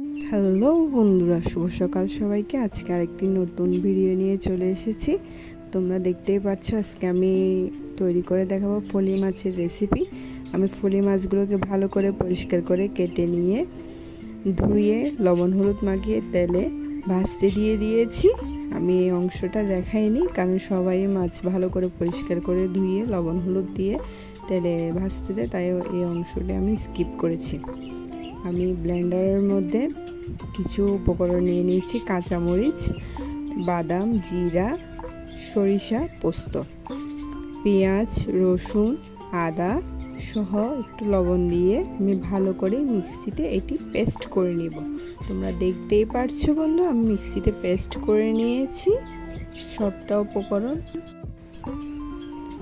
Hello বন্ধুরা, শুভ সকাল সবাইকে। আজকে আরেকটি নতুন ভিডিও নিয়ে চলে এসেছি। তোমরা দেখতেই পাচ্ছ আজকে আমি তৈরি করে দেখাবো ফলি মাছের রেসিপি আমি ফলি মাছগুলোকে ভালো করে পরিষ্কার করে কেটে নিয়ে ধুয়ে লবণ হলুদ মাখিয়ে তেলে ভাজতে দিয়ে দিয়েছি। আমি এই অংশটা দেখাইনি, কারণ সবাই মাছ ভালো করে পরিষ্কার করে ধুয়ে লবণ হলুদ দিয়ে তেলে ভাজতে তাই এই অংশটা আমি স্কিপ করেছি। আমি ব্লেন্ডারের মধ্যে কিছু উপকরণ নিয়ে নিয়েছি, কাঁচামরিচ, বাদাম, জিরা, সরিষা, পোস্ত। পেঁয়াজ, রসুন, আদা সহ একটু লবণ দিয়ে আমি ভালো করে মিক্সিতে এটি পেস্ট করে নিব। তোমরা দেখতেই পারছ বন্ধু, আমি মিক্সিতে পেস্ট করে নিয়েছি সবটা উপকরণ।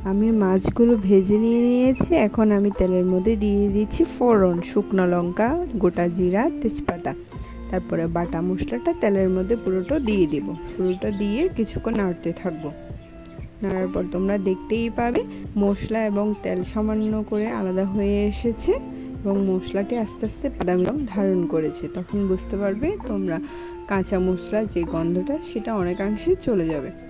আমি মাছগুলো ভেজে নিয়ে নিয়েছি। এখন আমি তেলের মধ্যে দিয়ে দিচ্ছি ফোড়ন, শুকনো লঙ্কা, গোটা জিরা, তেজপাতা। তারপরে বাটা মশলাটা তেলের মধ্যে পুরোটা দিয়ে দেব। পুরোটা দিয়ে কিছুক্ষণ নাড়তে থাকব। নাড়ার পর তোমরা দেখতেই পাবে, মশলা এবং তেল সামান্য করে আলাদা হয়ে এসেছে এবং মশলাটি আস্তে আস্তে বাদামি রং ধারণ করেছে। তখন বুঝতে পারবে তোমরা কাঁচা মশলার যে গন্ধটা, সেটা অনেকাংশে চলে যাবে।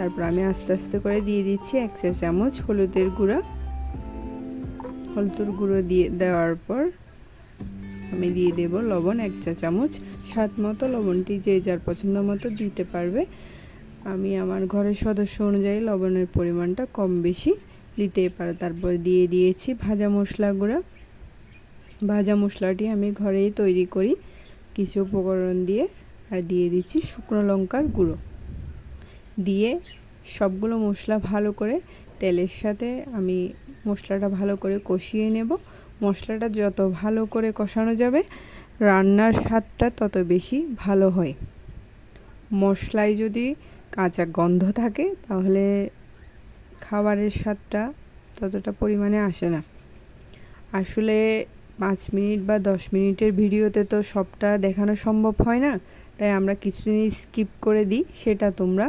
তারপর আমি আস্তে আস্তে করে দিয়ে দিচ্ছি এক চা চামচ হলুদের গুঁড়া। হলুদের গুঁড়ো দিয়ে দেওয়ার পর আমি দিয়ে দেব লবণ এক চা চামচ। স্বাদ মতো লবণটি যে যার পছন্দ মতো দিতে পারবে। আমি আমার ঘরের সদস্য অনুযায়ী লবণের পরিমাণটা কম বেশি দিতেই পারো। তারপর দিয়ে দিয়েছি ভাজা মশলা গুঁড়া। ভাজা মশলাটি আমি ঘরেই তৈরি করি কিছু উপকরণ দিয়ে। আর দিয়ে দিচ্ছি শুকনো লঙ্কার গুঁড়ো। দিয়ে সবগুলো মশলা ভালো করে তেলের সাথে আমি মশলাটা ভালো করে কষিয়ে নেব। মশলাটা যত ভালো করে কষানো যাবে, রান্নার স্বাদটা তত বেশি ভালো হয়। মশলায় যদি কাঁচা গন্ধ থাকে, তাহলে খাবারের স্বাদটা ততটা পরিমাণে আসে না। আসলে পাঁচ মিনিট বা দশ মিনিটের ভিডিওতে তো সবটা দেখানো সম্ভব হয় না, তাই আমরা কিছু জিনিস স্কিপ করে দিই, সেটা তোমরা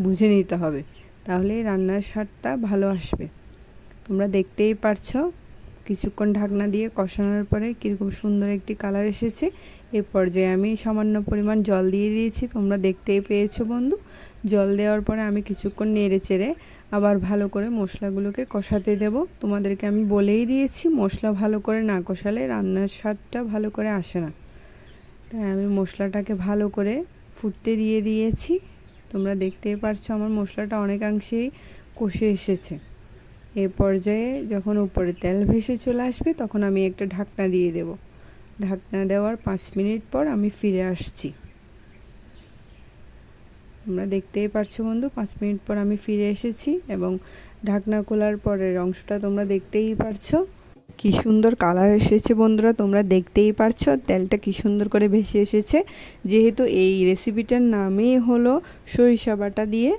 বুঝে নিতে হবে। তাহলে রান্নার স্বাদটা ভালো আসবে। তোমরা দেখতেই পারছ, কিছুক্ষণ ঢাকনা দিয়ে কষানোর পরে কীরকম সুন্দর একটি কালার এসেছে। এ পর্যায়ে আমি সামান্য পরিমাণ জল দিয়ে দিয়েছি। তোমরা দেখতেই পেয়েছ বন্ধু। জল দেওয়ার পরে আমি কিছুক্ষণ নেড়ে চেড়ে আবার ভালো করে মশলাগুলোকে কষাতে দেব। তোমাদেরকে আমি বলেই দিয়েছি, মশলা ভালো করে না কষালে রান্নার স্বাদটা ভালো করে আসে না। তাই আমি মশলাটাকে ভালো করে ফুটতে দিয়ে দিয়েছি। তোমরা দেখতেই পারছ আমার মশলাটা অনেকাংশেই কষে এসেছে। এ পর্যায়ে যখন উপরে তেল ভেসে চলে আসবে, তখন আমি একটা ঢাকনা দিয়ে দেব। ঢাকনা দেওয়ার পাঁচ মিনিট পর আমি ফিরে আসছি। তোমরা দেখতেই পারছ বন্ধু, পাঁচ মিনিট পর আমি ফিরে এসেছি এবং ঢাকনা খোলার পরের অংশটা তোমরা দেখতেই পারছ। কি সুন্দর কালার এসেছে বন্ধুরা, তোমরা দেখতেই পারছ, তেলটা কি সুন্দর করে ভেসে এসেছে। যেহেতু এই রেসিপিটার নামই হলো সরিষা বাটা দিয়ে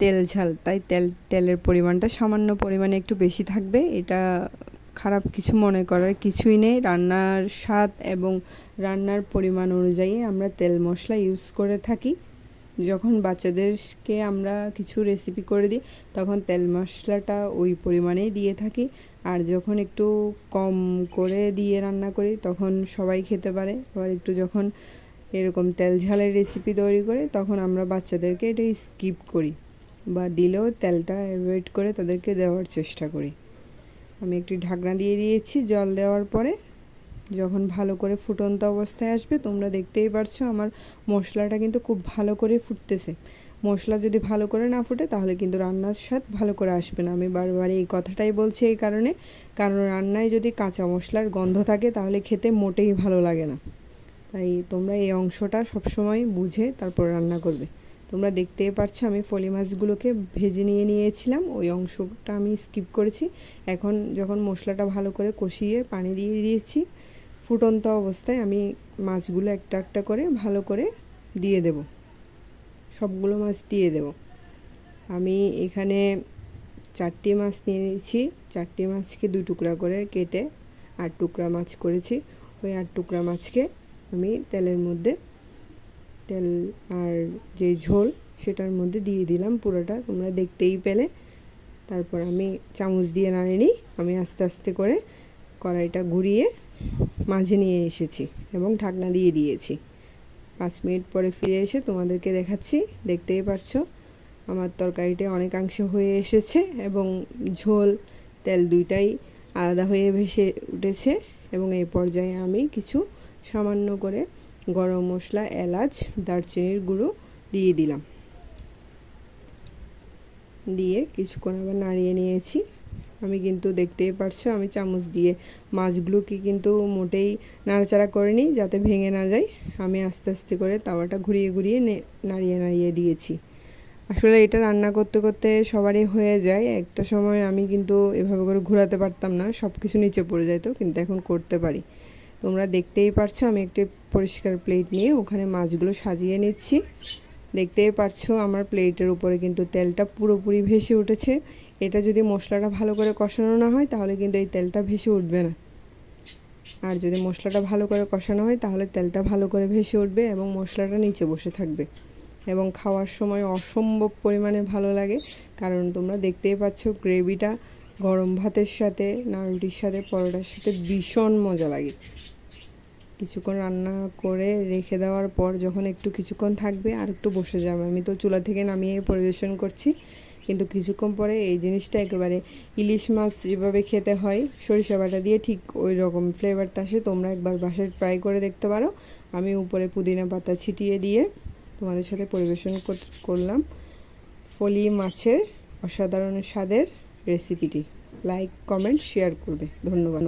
তেল ঝাল, তাই তেল, তেলের পরিমাণটা সামান্য পরিমাণে একটু বেশি থাকবে। এটা খারাপ কিছু মনে করার কিছুই নেই। রান্নার স্বাদ এবং রান্নার পরিমাণ অনুযায়ী আমরা তেল মশলা ইউজ করে থাকি। যখন বাচ্চাদেরকে আমরা কিছু রেসিপি করে দিই, তখন তেল মশলাটা ওই পরিমাণেই দিয়ে থাকি। আর যখন একটু কম করে দিয়ে রান্না করি, তখন সবাই খেতে পারে। আবার একটু যখন এরকম তেল ঝালের রেসিপি তৈরি করে, তখন আমরা বাচ্চাদেরকে এটা স্কিপ করি বা দিলেও তেলটা অ্যাভয়েড করে তাদেরকে দেওয়ার চেষ্টা করি। আমি একটি ঢাকনা দিয়ে দিয়েছি, জল দেওয়ার পরে যখন ভালো করে ফুটন্ত অবস্থায় আসবে, তোমরা দেখতেই পারছ আমার মশলাটা কিন্তু খুব ভালো করে ফুটতেছে। মশলা যদি ভালো করে না ফুটে, তাহলে কিন্তু রান্নার স্বাদ ভালো করে আসবে না। আমি বারবার এই কথাটাই বলছি এই কারণে। কারণ রান্নায় যদি কাঁচা মশলার গন্ধ থাকে, তাহলে খেতে মোটেই ভালো লাগে না। তাই তোমরা এই অংশটা সবসময় বুঝে তারপর রান্না করবে। তোমরা দেখতেই পারছ আমি ফলি মাছগুলোকে ভেজে নিয়ে নিয়েছিলাম। ওই অংশটা আমি স্কিপ করেছি। এখন যখন মশলাটা ভালো করে কষিয়ে পানি দিয়ে দিয়েছি ফুটন্ত অবস্থায় আমি মাছগুলো একটা একটা করে ভালো করে দিয়ে দেব। সবগুলো মাছ দিয়ে দেব। আমি এখানে চারটি মাছ নিয়ে নিয়েছি। চারটি মাছকে দুই টুকরা করে কেটে আট টুকরা মাছ করেছি। ওই আট টুকরা মাছকে আমি তেলের মধ্যে তেল আর যে ঝোল সেটার মধ্যে দিয়ে দিলাম পুরোটা। তোমরা দেখতেই পেলে। তারপর আমি চামচ দিয়ে নাড়িয়ে নিই। আমি আস্তে আস্তে করে কড়াইটা ঘুরিয়ে মাঝে নিয়ে এসেছি এবং ঢাকনা দিয়ে দিয়েছি। পাঁচ মিনিট পরে ফিরে এসে তোমাদেরকে দেখাচ্ছি। দেখতেই পারছ, আমার তরকারিটা অনেকাংশে হয়ে এসেছে এবং ঝোল, তেল দুইটাই আলাদা হয়ে ভেসে উঠেছে এবং এই পর্যায়ে আমি কিছু সামান্য করে গরম মশলা, এলাচ, দারচিনির গুঁড়ো দিয়ে দিলাম। দিয়ে কিছুক্ষণ আবার নাড়িয়ে নিয়েছি। আমি কিন্তু দেখতেই পারছ, আমি চামচ দিয়ে মাছগুলোকে কিন্তু মোটেই নাড়াচাড়া করিনি, যাতে ভেঙে না যায়। আমি আস্তে আস্তে করে তাওয়াটা ঘুরিয়ে ঘুরিয়ে নাড়িয়ে নাড়িয়ে দিয়েছি। আসলে এটা রান্না করতে করতে সবারই হয়ে যায়। একটা সময় আমি কিন্তু এভাবে করে ঘোরাতে পারতাম না সব কিছু নিচে পড়ে যেত কিন্তু এখন করতে পারি। তোমরা দেখতেই পারছ, আমি একটি পরিষ্কার প্লেট নিয়ে ওখানে মাছগুলো সাজিয়ে নিচ্ছি। দেখতেই পারছ, আমার প্লেটের উপরে কিন্তু তেলটা পুরোপুরি ভেসে উঠেছে। এটা যদি মশলাটা ভালো করে কষানো না হয়, তাহলে কিন্তু এই তেলটা ভেসে উঠবে না। আর যদি মশলাটা ভালো করে কষানো হয়, তাহলে তেলটা ভালো করে ভেসে উঠবে এবং মশলাটা নিচে বসে থাকবে। এবং খাওয়ার সময় অসম্ভব পরিমাণে ভালো লাগে, কারণ তোমরা দেখতেই পাচ্ছ গ্রেভিটা গরম ভাতের সাথে না রুটির সাথে, পরোটার সাথে ভীষণ মজা লাগে। কিছুক্ষণ রান্না করে রেখে দেওয়ার পর যখন একটু কিছুক্ষণ থাকবে আর একটু বসে যাবে। আমি তো চুলা থেকে নামিয়ে পরিবেশন করছি। কিন্তু কিছুক্ষণ পরে এই জিনিসটা একেবারে ইলিশ মাছ যেভাবে খেতে হয়, সরিষা বাটা দিয়ে ঠিক ওই রকম ফ্লেভারটা আসে, তোমরা একবার বাসায় ট্রাই করে দেখতে পারো। আমি উপরে পুদিনা পাতা ছিটিয়ে দিয়ে তোমাদের সাথে পরিবেশন করলাম। ফলি মাছের অসাধারণ স্বাদের রেসিপিটি লাইক কমেন্ট শেয়ার করবে। ধন্যবাদ।